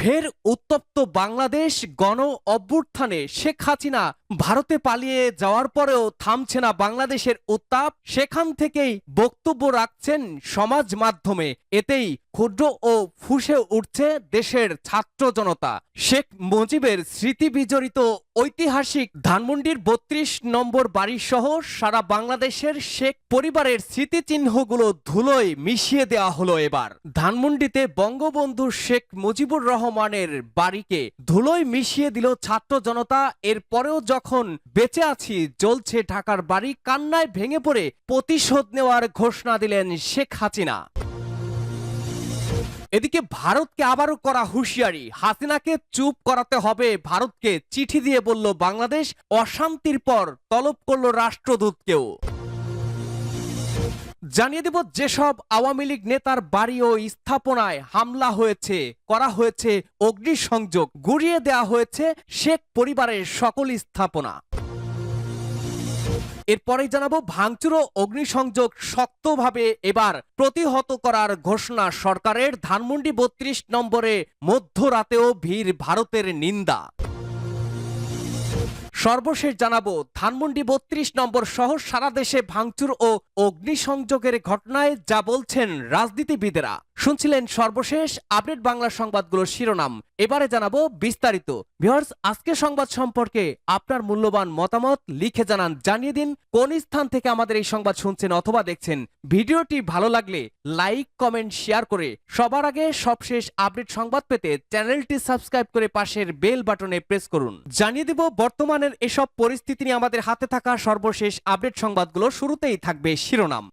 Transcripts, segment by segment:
ফের উত্তপ্ত বাংলাদেশ গণ অভ্যুত্থানে শেখ হাসিনা ভারতে পালিয়ে যাওয়ার পরেও থামছে না বাংলাদেশের উত্তাপ, সেখান থেকেই বক্তব্য রাখছেন সমাজ মাধ্যমে। এতেই ক্ষুদ্র ও ফুসে উঠছে দেশের ছাত্র জনতা। শেখ মুজিবের স্মৃতি বিজড়িত ঐতিহাসিক ধানমন্ডির বত্রিশ নম্বর বাড়ি সহ সারা বাংলাদেশের শেখ পরিবারের স্মৃতিচিহ্নগুলো ধুলোয় মিশিয়ে দেওয়া হলো এবার। ধানমন্ডিতে বঙ্গবন্ধু শেখ মুজিবুর রহমানের বাড়িকে ধুলোয় মিশিয়ে দিল ছাত্র জনতা। এরপরেও যখন বেঁচে আছি, জ্বলছে ঢাকার বাড়ি, কান্নায় ভেঙে পড়ে প্রতিশোধ নেওয়ার ঘোষণা দিলেন শেখ হাসিনা। এদিকে ভারতকে আবারও করা হুঁশিয়ারি। হাসিনাকে চুপ করাতে হবে। ভারতকে চিঠি দিয়ে বলল বাংলাদেশ, অশান্তির পর তলব করল রাষ্ট্রদূতকেও। জানিয়ে দেব, যেসব আওয়ামী লীগ নেতার বাড়ি ও স্থাপনায় হামলা হয়েছে, করা হয়েছে অগ্নিসংযোগ, গুড়িয়ে দেওয়া হয়েছে শেখ পরিবারের সকল স্থাপনা। এরপরেই জানাব, ভাঙচুর ও অগ্নিসংযোগ শক্তভাবে এবার প্রতিহত করার ঘোষণা সরকারের। ধানমন্ডি বত্রিশ নম্বরে মধ্যরাতেও ভিড়, ভারতের নিন্দা। সর্বশেষ জানাব, ধানমন্ডি বত্রিশ নম্বর সহ সারা দেশে ভাঙচুর ও অগ্নিসংযোগের ঘটনায় যা বলছেন রাজনীতিবিদেরা। শুনছিলেন সর্বশেষ আপডেট বাংলা সংবাদগুলোর শিরোনাম। এবারে জানাব বিস্তারিত। ভিউয়ার্স আজকে সংবাদ সম্পর্কে আপনার মূল্যবান মতামত লিখে জানান, জানিয়ে দিন কোন স্থান থেকে আমাদের এই সংবাদ শুনছেন অথবা দেখছেন। ভিডিওটি ভালো লাগলে লাইক, কমেন্ট, শেয়ার করে সবার আগে সবশেষ আপডেট সংবাদ পেতে চ্যানেলটি সাবস্ক্রাইব করে পাশের বেল বাটনে প্রেস করুন। জানিয়ে দেব, বর্তমানের এসব পরিস্থিতি নিয়ে আমাদের হাতে থাকা সর্বশেষ আপডেট সংবাদগুলো শুরুতেই থাকবে শিরোনাম।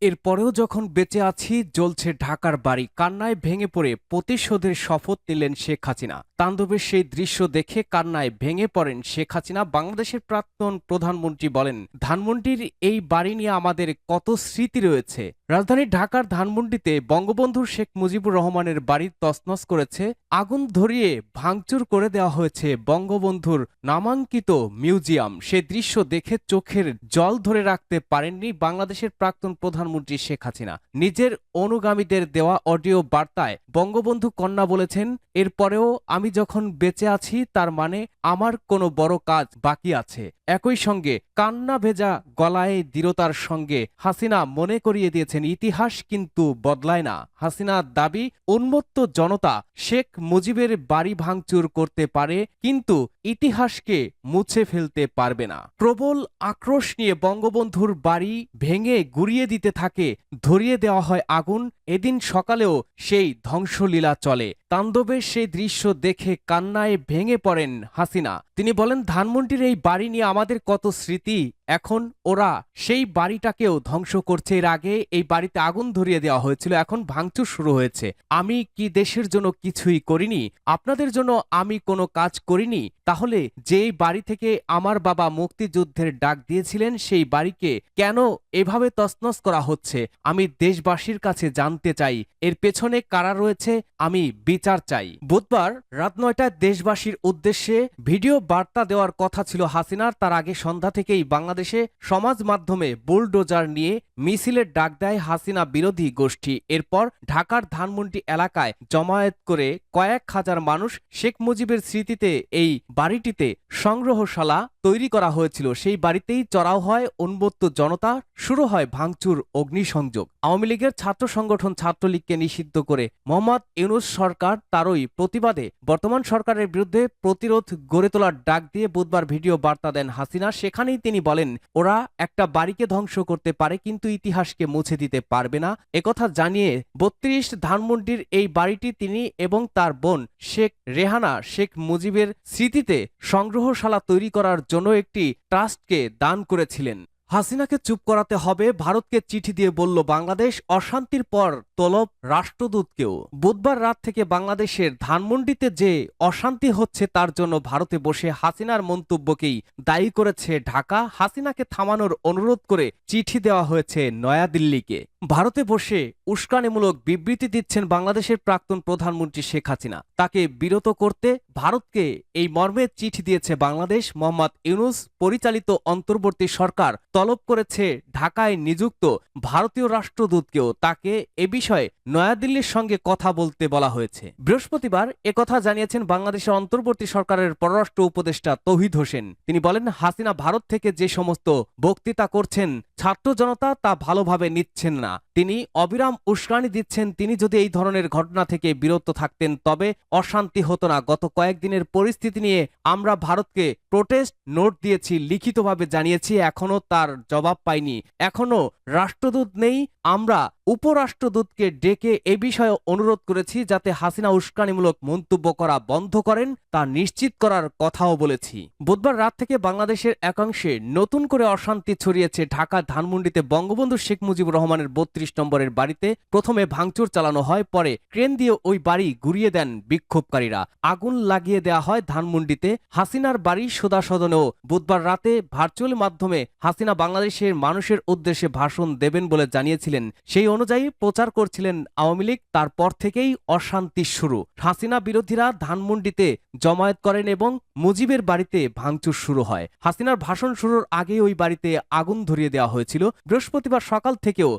এরপরেও যখন বেঁচে আছি, জ্বলছে ঢাকার বাড়ি। কান্নায় ভেঙে পড়ে প্রতিশোধের শপথ নিলেন শেখ হাসিনা। তাণ্ডবের সেই দৃশ্য দেখে কান্নায় ভেঙে পড়েন শেখ হাসিনা। বাংলাদেশের প্রাক্তন প্রধানমন্ত্রী বলেন, ধানমন্ডির এই বাড়ি নিয়ে আমাদের কত স্মৃতি রয়েছে। রাজধানী ঢাকার ধানমন্ডিতে বঙ্গবন্ধু শেখ মুজিবুর রহমানের বাড়ি তছনছ করেছে, আগুন ধরিয়ে ভাঙচুর করে দেওয়া হয়েছে বঙ্গবন্ধুর নামাঙ্কিত মিউজিয়াম। সে দৃশ্য দেখে চোখের জল ধরে রাখতে পারেননি বাংলাদেশের প্রাক্তন প্রধানমন্ত্রী শেখ হাসিনা। নিজের অনুগামীদের দেওয়া অডিও বার্তায় বঙ্গবন্ধু কন্যা বলেছেন, এরপরেও আমি যখন বেঁচে আছি, তার মানে আমার কোনো বড় কাজ বাকি আছে। একই সঙ্গে কান্না ভেজা গলায় দৃঢ়তার সঙ্গে হাসিনা মনে করিয়ে দিয়েছেন, ইতিহাস কিন্তু বদলায় না। হাসিনার দাবি, উন্মত্ত জনতা শেখ মুজিবের বাড়ি ভাঙচুর করতে পারে, কিন্তু ইতিহাসকে মুছে ফেলতে পারবে না। প্রবল আক্রোশ নিয়ে বঙ্গবন্ধুর বাড়ি ভেঙে গুড়িয়ে দিতে থাকে, ধরিয়ে দেওয়া হয় আগুন। এদিন সকালেও সেই ধ্বংসলীলা চলে। তাণ্ডবের সেই দৃশ্য দেখে কান্নায় ভেঙে পড়েন হাসিনা। তিনি বলেন, ধানমন্ডির এই বাড়ি নিয়ে আমাদের কত স্মৃতি। এখন ওরা সেই বাড়িটাকেও ধ্বংস করছে। এর আগে এই বাড়িতে আগুন ধরিয়ে দেওয়া হয়েছিল। এখন ভাঙচুর শুরু হয়েছে। আমি কি দেশের জন্য কিছুই করিনি? আপনাদের জন্য আমি কোনো কাজ করিনি। তাহলে যেই বাড়ি থেকে আমার বাবা মুক্তিযুদ্ধের ডাক দিয়েছিলেন, সেই বাড়িকে কেন এভাবে তছনছ করা হচ্ছে? আমি দেশবাসীর কাছে জানতে চাই। এর পেছনে কারা রয়েছে? আমি বিচার চাই। বুধবার রাত নয়টায় দেশবাসীর উদ্দেশ্যে ভিডিও বার্তা দেওয়ার কথা ছিল হাসিনার। তার আগে সন্ধ্যা থেকেই বাংলাদেশে সমাজ মাধ্যমে বুলডোজার নিয়ে মিছিলের ডাক দেয় হাসিনা বিরোধী গোষ্ঠী। এরপর ঢাকার ধানমন্ডি এলাকায় জমায়েত করে কয়েক হাজার মানুষ শেখ মুজিবের স্মৃতিতে এই বাড়িটিতে সংগ্রহশালা তৈরি করা হয়েছিল। সেই বাড়িতেই চড়াও হয়, উন্মত্ত জনতা, শুরু হয় ভাঙচুর, অগ্নিসংযোগ। আওয়ামী লীগের ছাত্র সংগঠন ছাত্রলীগকে নিষিদ্ধ করে মোহাম্মদ ইউনুস সরকার তারই প্রতিবাদে বর্তমান সরকারের বিরুদ্ধে প্রতিরোধ গড়ে তোলার ডাক দিয়ে বুধবার ভিডিও বার্তা দেন হাসিনা। সেখানেই তিনি বলেন, ওরা একটা বাড়িকে ধ্বংস করতে পারে, কিন্তু ইতিহাসকে মুছে দিতে পারবে না। একথা জানিয়ে বত্রিশ ধানমন্ডির এই বাড়িটি তিনি এবং তার বোন শেখ রেহানা, শেখ মুজিবের স্মৃতিতে সংগ্রহশালা তৈরি করার জন্য একটি ট্রাস্টকে দান করেছিলেন। হাসিনাকে চুপ করাতে হবে, ভারতকে চিঠি দিয়ে বলল বাংলাদেশ, অশান্তির পর তলব রাষ্ট্রদূতকেও। বুধবার রাত থেকে বাংলাদেশের ধানমন্ডিতে যে অশান্তি হচ্ছে তার জন্য ভারতে বসে হাসিনার মন্তব্যকেই দায়ী করেছে ঢাকা। হাসিনাকে থামানোর অনুরোধ করে চিঠি দেওয়া হয়েছে নয়াদিল্লিকে। ভারতে বসে উস্কানিমূলক বিবৃতি দিচ্ছেন বাংলাদেশের প্রাক্তন প্রধানমন্ত্রী শেখ হাসিনা। তাকে বিরত করতে ভারতকে এই মর্মে চিঠি দিয়েছে বাংলাদেশ। মোহাম্মদ ইউনুস পরিচালিত অন্তর্বর্তী সরকার তলব করেছে ঢাকায় নিযুক্ত ভারতীয় রাষ্ট্রদূতকেও। তাকে এ বিষয়ে নয়াদিল্লির সঙ্গে কথা বলতে বলা হয়েছে। বৃহস্পতিবার একথা জানিয়েছেন বাংলাদেশের অন্তর্বর্তী সরকারের পররাষ্ট্র উপদেষ্টা তৌহিদ হোসেন। তিনি বলেন, হাসিনা ভারত থেকে যে সমস্ত বক্তৃতা করছেন ছাত্র জনতা তা ভালোভাবে নিচ্ছেন না। তিনি অবিরাম উস্কানি দিচ্ছেন, তিনি যদি এই ধরনের ঘটনা থেকে বিরত থাকতেন, তবে অশান্তি হতো না। গত কয়েকদিনের পরিস্থিতি নিয়ে আমরা ভারতকে প্রোটেস্ট নোট দিয়েছি, লিখিতভাবে জানিয়েছি, এখনও তার জবাব পাইনি। এখনও রাষ্ট্রদূত নেই, আমরা উপরাষ্ট্রদূতকে ডেকে এ বিষয়ে অনুরোধ করেছি যাতে হাসিনা উস্কানিমূলক মন্তব্য করা বন্ধ করেন, তা নিশ্চিত করার কথাও বলেছি। বুধবার রাত থেকে বাংলাদেশের একাংশে নতুন করে অশান্তি ছড়িয়েছে ঢাকা ধানমন্ডিতে বঙ্গবন্ধু শেখ মুজিবুর রহমানের বত্রিশ নম্বরের বাড়িতে প্রথমে ভাঙচুর চালানো হয়, পরে ক্রেন দিয়ে ওই বাড়ি গুড়িয়ে দেন বিক্ষোভকারীরা। আগুন লাগিয়ে দেওয়া হয় ধানমন্ডিতে। হাসিনার বাড়ি সোদা সদনেও বুধবার রাতে ভার্চুয়াল মাধ্যমে হাসিনা বাংলাদেশের মানুষের উদ্দেশ্যে ভাষণ দেবেন বলে জানিয়েছিলেন। সেই অনুযায়ী প্রচার করছিলেন আওয়ামী লীগ, তারপর থেকেই অশান্তি শুরু। হাসিনা বিরোধীরা ধানমন্ডিতে জমায়েত করেন এবং মুজিবের বাড়িতে ভাঙচুর শুরু হয়। হাসিনার ভাষণ শুরুর আগে ওই বাড়িতে আগুন ধরিয়ে দেওয়া হয়েছিল। বৃহস্পতিবার সকাল থেকেও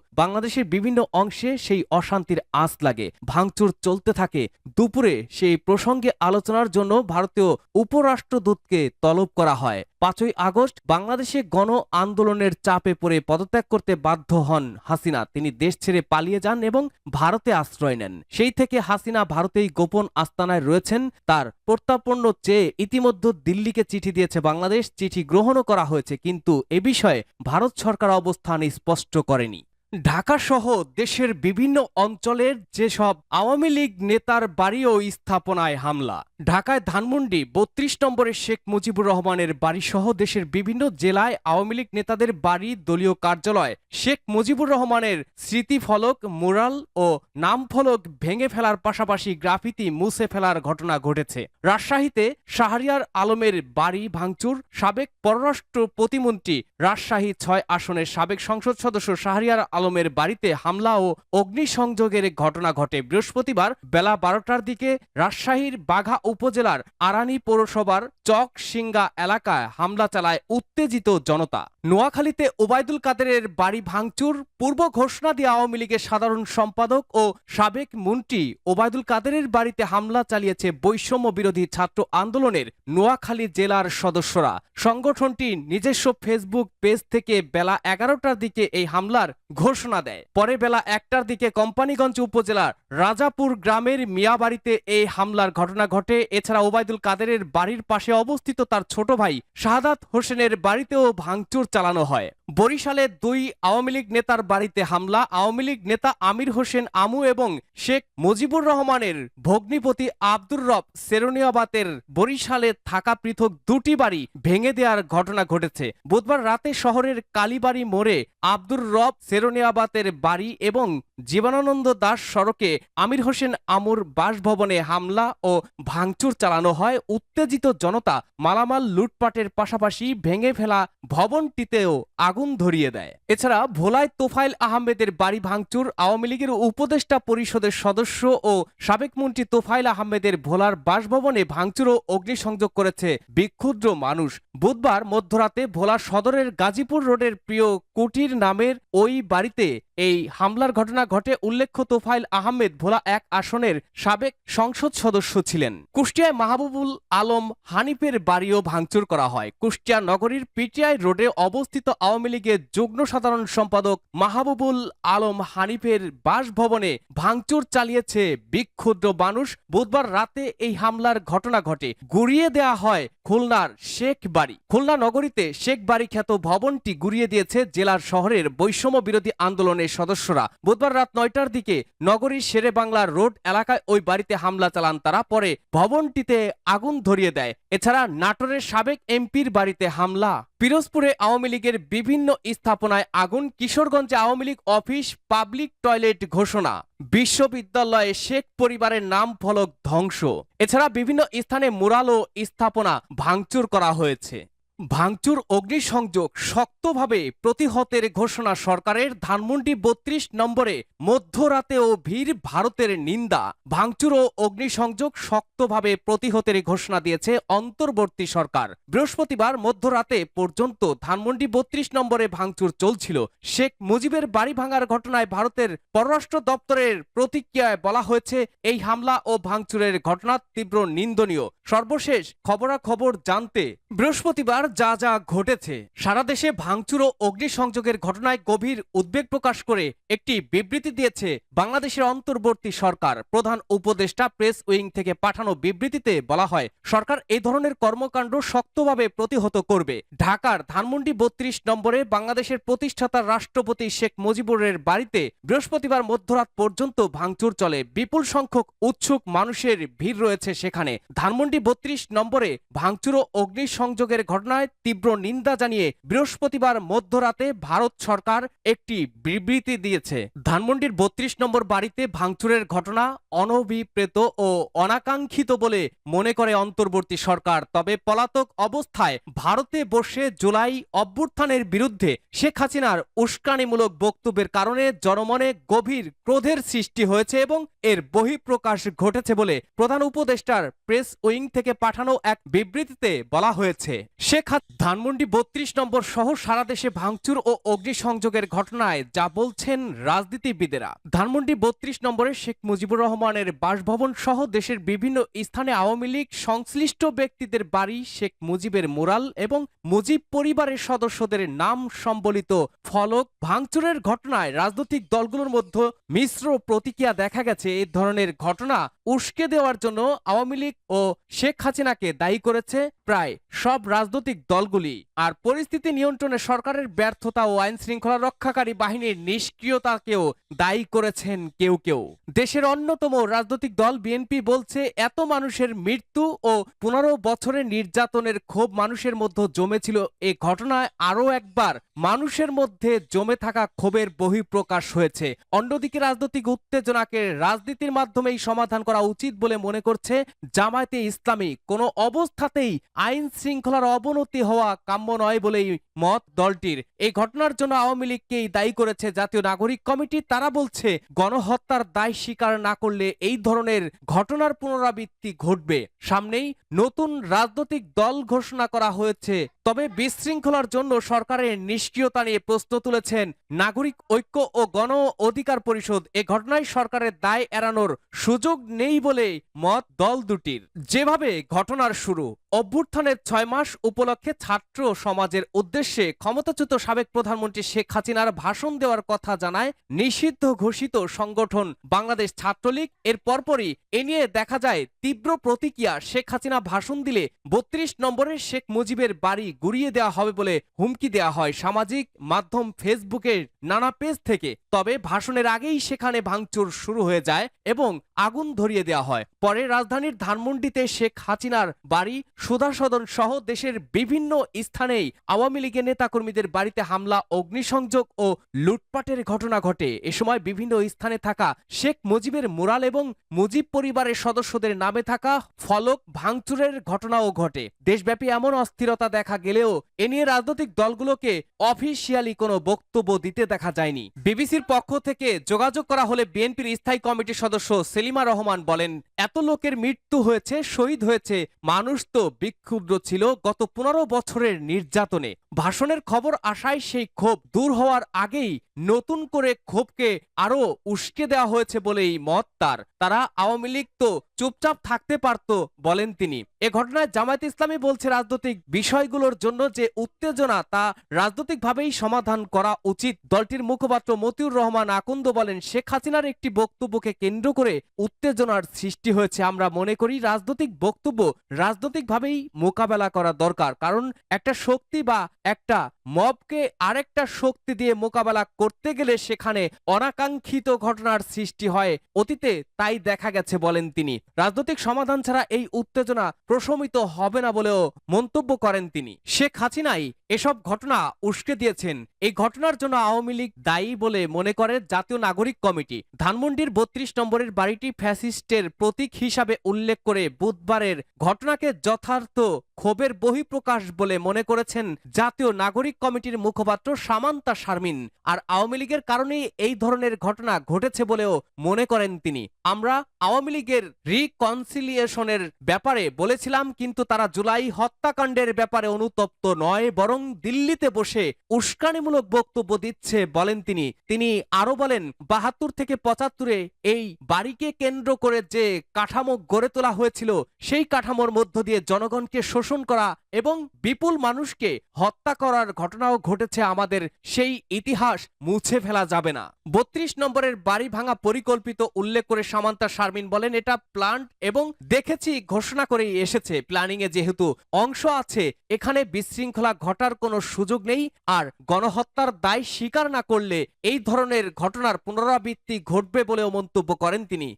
বাংলাদেশের বিভিন্ন অংশে সেই অশান্তির আঁচ লাগে, ভাঙচুর চলতে থাকে। দুপুরে সেই প্রসঙ্গে আলোচনার জন্য ভারতীয় উপরাষ্ট্রদূতকে তলব করা হয়। পাঁচই আগস্ট বাংলাদেশে গণ আন্দোলনের চাপে পড়ে পদত্যাগ করতে বাধ্য হন হাসিনা। তিনি দেশ ছেড়ে পালিয়ে যান এবং ভারতে আশ্রয় নেন। সেই থেকে হাসিনা ভারতেই গোপন আস্তানায় রয়েছেন। তার প্রত্যাপন্ন চেয়ে ইতিমধ্যে দিল্লিকে চিঠি দিয়েছে বাংলাদেশ। চিঠি গ্রহণও করা হয়েছে, কিন্তু এ বিষয়ে ভারত সরকার অবস্থান স্পষ্ট করেনি। ঢাকা সহ দেশের বিভিন্ন অঞ্চলের যেসব আওয়ামী লীগ নেতার বাড়ি ও স্থাপনায় হামলা। ঢাকায় ধানমন্ডি, বত্রিশ নম্বরের শেখ মুজিবুর রহমানের বাড়িসহ দেশের বিভিন্ন জেলায় আওয়ামী লীগ নেতাদের বাড়ি দলীয় কার্যালয়। শেখ মুজিবুর রহমানের স্মৃতিফলক, মুরাল ও নামফলক ভেঙে ফেলার পাশাপাশি গ্রাফিতি মুছে ফেলার ঘটনা ঘটেছে। রাজশাহীতে শাহরিয়ার আলমের বাড়ি ভাঙচুর, সাবেক পররাষ্ট্র প্রতিমন্ত্রী রাজশাহী ছয় আসনের সাবেক সংসদ সদস্য শাহরিয়ার আলমের বাড়িতে হামলা ও অগ্নিসংযোগের ঘটনা ঘটে। বৃহস্পতিবার বেলা বারোটার দিকে রাজশাহীর বাঘা উপজেলার আরানি পৌরসভার চক সিঙ্গা এলাকায় হামলা চালায় উত্তেজিত জনতা। নোয়াখালীতে ওবায়দুল কাদেরের বাড়ি ভাঙচুর, পূর্ব ঘোষণা দিয়ে আওয়ামী লীগের সাধারণ সম্পাদক ও সাবেক মন্ত্রী ওবায়দুল কাদেরের বাড়িতে হামলা চালিয়েছে বৈষম্য বিরোধী ছাত্র আন্দোলনের নোয়াখালী জেলার সদস্যরা। সংগঠনটি নিজস্ব ফেসবুক পেজ থেকে বেলা এগারোটার দিকে এই হামলার ঘোষণা দেয়। পরে বেলা একটার দিকে কোম্পানিগঞ্জ উপজেলার রাজাপুর গ্রামের মিয়াবাড়িতে এই হামলার ঘটনা ঘটে। এছাড়া ওবায়দুল কাদেরের বাড়ির পাশে অবস্থিত তার ছোট ভাই শাহাদাত হোসেনের বাড়িতেও ভাঙচুর চালানো হয়। বরিশালে দুই আওয়ামী লীগ নেতার বাড়িতে হামলা, আওয়ামী লীগ নেতা আমির হোসেন আমু এবং শেখ মুজিবুর রহমানের ভগ্নিপতি আব্দুর রব সেরুনিয়াবাতের বরিশালে থাকা পৃথক দুটি বাড়ি ভেঙে দেওয়ার ঘটনা ঘটেছে। বুধবার রাতে শহরের কালীবাড়ি মোড়ে আব্দুর রব সেরুনিয়াবাতের বাড়ি এবং জীবনানন্দ দাস সড়কে আমির হোসেন আমুর বাসভবনে হামলা ও ভাঙচুর চালানো হয়। উত্তেজিত জনতা মালামাল লুটপাটের পাশাপাশি ভেঙে ফেলা ভবনটিতেও আগুন ধরিয়ে দেয়। এছাড়া ভোলায় তোফাইল আহমেদের বাড়ি ভাঙচুর, আওয়ামী লীগের উপদেষ্টা পরিষদের সদস্য ও সাবেক মন্ত্রী তোফাইল আহমেদের ভোলার বাসভবনে ভাঙচুর ও অগ্নিসংযোগ করেছে বিক্ষুদ্র মানুষ। বুধবার মধ্যরাতে ভোলা সদরের গাজীপুর রোডের প্রিয় কুটির নামের ওই বাড়িতে এই হামলার ঘটনা ঘটে উল্লেখ্য তোফাইল আহমেদ ভোলা এক আসনের সাবেক সংসদ সদস্য ছিলেন। কুষ্টিয়ায় মাহবুবুল আলম হানিফের বাড়িও ভাঙচুর করা হয়। কুষ্টিয়া নগরীর পিটিআই রোডে অবস্থিত আওয়ামী লীগের যুগ্ম সাধারণ সম্পাদক মাহবুবুল আলম হানিফের বাসভবনে ভাঙচুর চালিয়েছে বিক্ষুদ্র মানুষ। বুধবার রাতে এই হামলার ঘটনা ঘটে। গুড়িয়ে দেয়া হয় খুলনার শেখ বাড়ি। খুলনা নগরীতে শেখ বাড়ি খ্যাত ভবনটি গুড়িয়ে দিয়েছে জেলার শহরের বৈষম্য বিরোধী আন্দোলনের সদস্যরা। বুধবার রাত নয়টার দিকে নগরীর শেরে বাংলা রোড এলাকায় ওই বাড়িতে হামলা চালান তারা। পরে ভবনটিতে আগুন ধরিয়ে দেয়। এছাড়া নাটোরের সাবেক এমপির বাড়িতে হামলা। পিরোজপুরে আওয়ামী লীগের বিভিন্ন স্থাপনায় আগুন, কিশোরগঞ্জে Awami League office, public toilet ঘোষণা। বিশ্ববিদ্যালয়ে শেখ পরিবারের নাম ফলক ধ্বংস। এছাড়া বিভিন্ন স্থানে মুরাল স্থাপনা ভাঙচুর করা হয়েছে। ভাঙচুর, অগ্নিসংযোগ শক্তভাবে প্রতিহতের ঘোষণা সরকারের ধানমন্ডি বত্রিশ নম্বরে মধ্যরাতেও ভিড় ভারতের নিন্দা। ভাঙচুর ও অগ্নিসংযোগ শক্তভাবে প্রতিহতের ঘোষণা দিয়েছে অন্তর্বর্তী সরকার। বৃহস্পতিবার মধ্যরাতে পর্যন্ত ধানমন্ডি বত্রিশ নম্বরে ভাঙচুর চলছিল। শেখ মুজিবের বাড়ি ভাঙার ঘটনায় ভারতের পররাষ্ট্র দপ্তরের প্রতিক্রিয়ায় বলা হয়েছে, এই হামলা ও ভাঙচুরের ঘটনা তীব্র নিন্দনীয়। সর্বশেষ খবরাখবর জানতে বৃহস্পতিবার যা যা ঘটেছে, সারা দেশে ভাঙচুর ও অগ্নিসংযোগের ঘটনায় গভীর উদ্বেগ প্রকাশ করে একটি বিবৃতি দিয়েছে বাংলাদেশের অন্তর্বর্তী সরকার। প্রধান উপদেষ্টা প্রেস উইং থেকে পাঠানো বিবৃতিতে বলা হয়, সরকার এই ধরনের কর্মকাণ্ড শক্তভাবে প্রতিহত করবে। ঢাকার ধানমন্ডি বত্রিশ নম্বরে বাংলাদেশের প্রতিষ্ঠাতা রাষ্ট্রপতি শেখ মুজিবুরের বাড়িতে বৃহস্পতিবার মধ্যরাত পর্যন্ত ভাঙচুর চলে। বিপুল সংখ্যক উৎসুক মানুষের ভিড় রয়েছে সেখানে। ধানমন্ডি বত্রিশ নম্বরে ভাঙচুর ও অগ্নিসংযোগের ঘটনায় তীব্র নিন্দা জানিয়ে বৃহস্পতিবার মধ্যরাতে ভারত সরকার একটি বিবৃতি দিয়েছে। ধানমন্ডির বত্রিশ নম্বর বাড়িতে ভাঙচুরের ঘটনা অনভিপ্রেত ও অনাকাঙ্ক্ষিত বলে মনে করে অন্তর্বর্তী সরকার। তবে পলাতক অবস্থায় ভারতে বসে জুলাই অভ্যুত্থানের বিরুদ্ধে শেখ হাসিনার উস্কানিমূলক বক্তব্যের কারণে জনমনে গভীর ক্রোধের সৃষ্টি হয়েছে এবং এর বহিঃপ্রকাশ ঘটেছে বলে প্রধান উপদেষ্টার প্রেস উইং থেকে পাঠানো এক বিবৃতিতে বলা হয়েছে। শেখ ধানমন্ডি বত্রিশ নম্বর সহ সারা দেশে ভাঙচুর ও অগ্নিসংযোগের ঘটনায় যা বলছেন রাজনীতিবিদেরা। ধানমন্ডি বত্রিশ নম্বরে শেখ মুজিবুর রহমানের বাসভবন সহ দেশের বিভিন্ন স্থানে আওয়ামী লীগ সংশ্লিষ্ট ব্যক্তিদের বাড়ি, শেখ মুজিবের মুরাল এবং মুজিব পরিবারের সদস্যদের নাম সম্বলিত ফলক ভাঙচুরের ঘটনায় রাজনৈতিক দলগুলোর মধ্যে মিশ্র প্রতিক্রিয়া দেখা গেছে এই ধরনের ঘটনা উস্কে দেওয়ার জন্য আওয়ামী লীগ ও শেখ হাসিনাকে দায়ী করেছে। প্রায় সব রাজনৈতিক দলগুলি আর পরিস্থিতি নিয়ন্ত্রণে সরকারের ব্যর্থতা ও আইন শৃঙ্খলা রক্ষাকারী বাহিনীর নিষ্ক্রিয়তাকেও দায়ী করেছেন কেউ কেউ। দেশের অন্যতম রাজনৈতিক দল বিএনপি বলছে, এত মানুষের মৃত্যু ও পনেরো বছরের নির্যাতনের ক্ষোভ মানুষের মধ্যে জমেছিল। এ ঘটনায় আরও একবার মানুষের মধ্যে জমে থাকা ক্ষোভের বহিঃপ্রকাশ হয়েছে। অন্যদিকে রাজনৈতিক উত্তেজনাকে রাজনীতির মাধ্যমেই সমাধান করা উচিত বলে মনে করছে জামায়াতে ইসলামী। কোনো অবস্থাতেই আইন শৃঙ্খলার অবনতি হওয়া কাম্য নয় বলেই মত দলটির। এই ঘটনার জন্য আওয়ামী লীগকেই দায়ী করেছে জাতীয় নাগরিক কমিটি। তারা বলছে, গণহত্যার দায় স্বীকার না করলে এই ধরনের ঘটনার পুনরাবৃত্তি ঘটবে। সামনেই নতুন রাজনৈতিক দল ঘোষণা করা হয়েছে। তবে বিশৃঙ্খলার জন্য সরকারের নিষ্ক্রিয়তা নিয়ে প্রশ্ন তুলেছেন নাগরিক ঐক্য ও গণ অধিকার পরিষদ। এ ঘটনায় সরকারের দায় এড়ানোর সুযোগ নেই বলে মত দল দুটির। যেভাবে ঘটনার শুরু, অভ্যুত্থানের ছয় মাস উপলক্ষে ছাত্র সমাজের উদ্দেশ্যে ক্ষমতাচ্যুত সাবেক প্রধানমন্ত্রী শেখ হাসিনার ভাষণ দেওয়ার কথা জানায় নিষিদ্ধ ঘোষিত সংগঠন বাংলাদেশ ছাত্রলীগ। এর পরপরই এ নিয়ে দেখা যায় তীব্র প্রতিক্রিয়া। শেখ হাসিনা ভাষণ দিলে বত্রিশ নম্বরের শেখ মুজিবের বাড়ি গুড়িয়ে দেওয়া হবে বলে হুমকি দেওয়া হয় সামাজিক মাধ্যম ফেসবুকের নানা পেজ থেকে। তবে ভাষণের আগেই সেখানে ভাঙচুর শুরু হয়ে যায় এবং আগুন ধরিয়ে দেওয়া হয়। পরে রাজধানীর ধানমন্ডিতে শেখ হাসিনার বাড়ি, সুধাসদন সহ দেশের বিভিন্ন স্থানেই আওয়ামী লীগের নেতাকর্মীদের বাড়িতে হামলা, অগ্নিসংযোগ ও লুটপাটের ঘটনা ঘটে। এ সময় বিভিন্ন স্থানে থাকা শেখ মুজিবের মুরাল এবং মুজিব পরিবারের সদস্যদের নামে থাকা ফলক ভাঙচুরের ঘটনাও ঘটে। দেশব্যাপী এমন অস্থিরতা দেখা গেলেও এ নিয়ে রাজনৈতিক দলগুলোকে অফিসিয়ালি কোনো বক্তব্য দিতে দেখা যায়নি। বিবিসির পক্ষ থেকে যোগাযোগ করা হলে বিএনপির স্থায়ী কমিটির সদস্য সেলিমা রহমান বলেন, এত লোকের মৃত্যু হয়েছে, শহীদ হয়েছে, মানুষ তো বিক্ষুব্ধ ছিল গত পনেরো বছরের নির্যাতনে। ভাষণের খবর আসায় সেই ক্ষোভ দূর হওয়ার আগেই নতুন করে ক্ষোভকে আরও উস্কে দেওয়া হয়েছে বলেই মত তার। তারা আওয়ামী লীগ তো চুপচাপ থাকতে পারত বলেন তিনি। এ ঘটনায় জামায়াত ইসলামী বলছে রাজনৈতিক বিষয়গুলোর জন্য যে উত্তেজনা তা রাজনৈতিকভাবেই সমাধান করা উচিত। দলটির মুখপাত্র মতিউর রহমান আকন্দ বলেন, শেখ হাসিনার একটি বক্তব্যকে কেন্দ্র করে উত্তেজনার সৃষ্টি হয়েছে। আমরা মনে করি রাজনৈতিক বক্তব্য রাজনৈতিকভাবেই মোকাবেলা করা দরকার। কারণ একটা শক্তি বা একটা মবকে আরেকটা শক্তি দিয়ে মোকাবেলা করতে গেলে সেখানে অনাকাঙ্ক্ষিত ঘটনার সৃষ্টি হয়। অতীতে তাই দেখা গেছে বলেন তিনি। রাজনৈতিক সমাধান ছাড়া এই উত্তেজনা প্রশমিত হবে না বলেও মন্তব্য করেন তিনি। শেখ হাসিনাই এসব ঘটনা উস্কে দিয়েছেন। এই ঘটনার জন্য আওয়ামী লীগ দায়ী বলে মনে করে জাতীয় নাগরিক কমিটি। ধানমন্ডির বত্রিশ নম্বরের বাড়িটি ফ্যাসিস্টের প্রতীক হিসাবে উল্লেখ করে বুধবারের ঘটনাকে যথার্থ ক্ষোভের বহিঃপ্রকাশ বলে মনে করেছেন জাতীয় নাগরিক কমিটির মুখপাত্র সামান্তা শারমিন। আর আওয়ামী লীগের কারণেই এই ধরনের ঘটনা ঘটেছে বলেও মনে করেন তিনি। আমরা আওয়ামী লীগের রিকনসিলিয়েশনের ব্যাপারে বলেছিলাম, কিন্তু তারা জুলাই হত্যাকাণ্ডের ব্যাপারে অনুতপ্ত নয়, বরং দিল্লিতে বসে উস্কানিমূলক বক্তব্য দিচ্ছে বলেন তিনি। তিনি আরও বলেন, বাহাত্তর থেকে পঁচাত্তরে এই বাড়িকে কেন্দ্র করে যে কাঠামো গড়ে তোলা হয়েছিল, সেই কাঠামোর মধ্য দিয়ে জনগণকে করা এবং বিপুল মানুষকে হত্যা করার ঘটনাও ঘটেছে আমাদের, সেই ইতিহাস মুছে ফেলা যাবে না। বত্রিশ নম্বরের বাড়ি ভাঙা পরিকল্পিত উল্লেখ করে সামান্তা শারমিন বলেন, এটা প্লান্ট এবং দেখেছি, ঘোষণা করেই এসেছে। প্ল্যানিং এ যেহেতু অংশ আছে, এখানে বিশৃঙ্খলা ঘটার কোনো সুযোগ নেই। আর গণহত্যার দায় স্বীকার না করলে এই ধরনের ঘটনার পুনরাবৃত্তি ঘটবে বলেও মন্তব্য করেন তিনি।